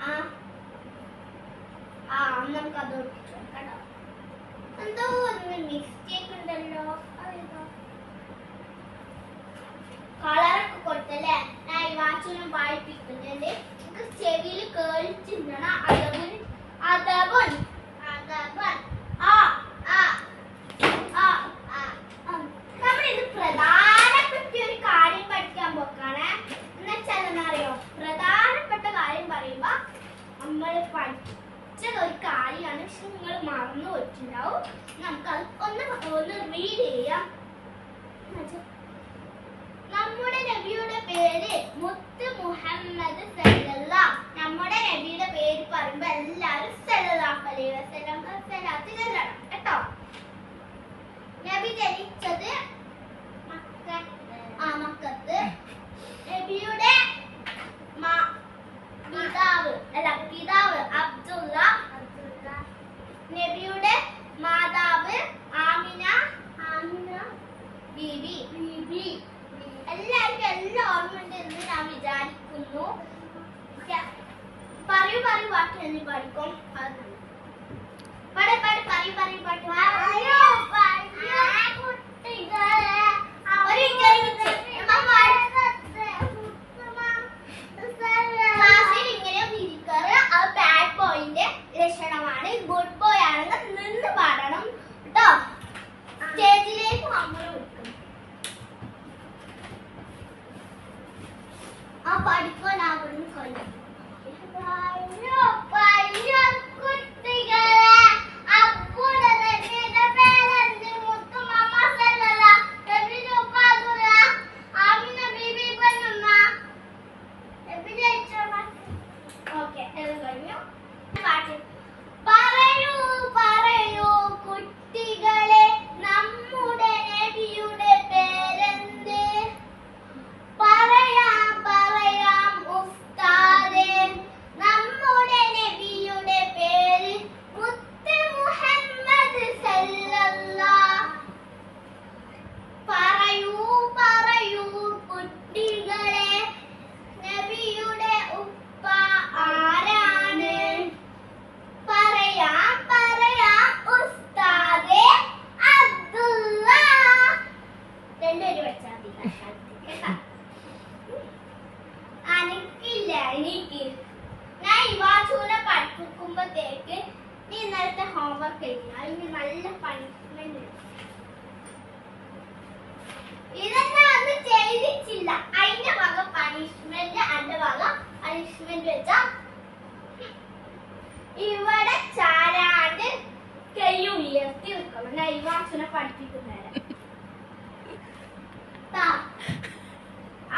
ആ. ആ എന്തോ കൊടുത്തല്ലേ? ഞാൻ ഈ വാച്ചൊന്നും വായിപ്പിക്കുന്നുണ്ട്. ചെവിയിൽ കേറി ചിന്തണം അതൊക്കെ നമ്മൾ പഠിച്ച ഒരു കാര്യമാണ് പക്ഷെ നിങ്ങൾ മറന്നു പോയിട്ടുണ്ടാവും നമുക്കത് ഒന്ന് ഒന്ന് റീഡ് ചെയ്യാം. നമ്മുടെ നബിയുടെ പേര് മുത്ത് മുഹമ്മദ് നമ്മുടെ നബിയുടെ പേര് പറയുമ്പോ എല്ലാരും നബിയുടെ മാതാവ് ആമിന ആമിന ബീബി ബീബി. എല്ലാവർക്കും എല്ലാം ഓർമ്മയുണ്ട് എന്ന് ഞാൻ വിചാരിക്കുന്നു. പറയൂ പറയൂ ബാക്കി എന്ന് പഠിക്കും. ഹോംവർക്ക് എഴുതി അതിന് നല്ല പണിഷ്മെന്റ് ഇതെന്നെ അന്ന് ചെയ്തിട്ടില്ല. അതിന്റെ വക പണിഷ്മെന്റ് അതിന്റെ വക പണിഷ്മെന്റ് വെച്ചാ ഇവിടെ ചാരാണ്ട് കൈ ഉയർത്തി വെക്കണം. ഇവാച്ചൂനെ പഠിപ്പിക്കുന്നേരം.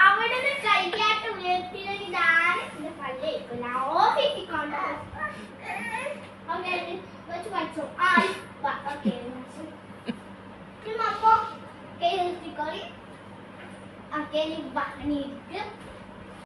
അവിടുന്ന് കൈകാട്ട് അപ്പൊ കൈ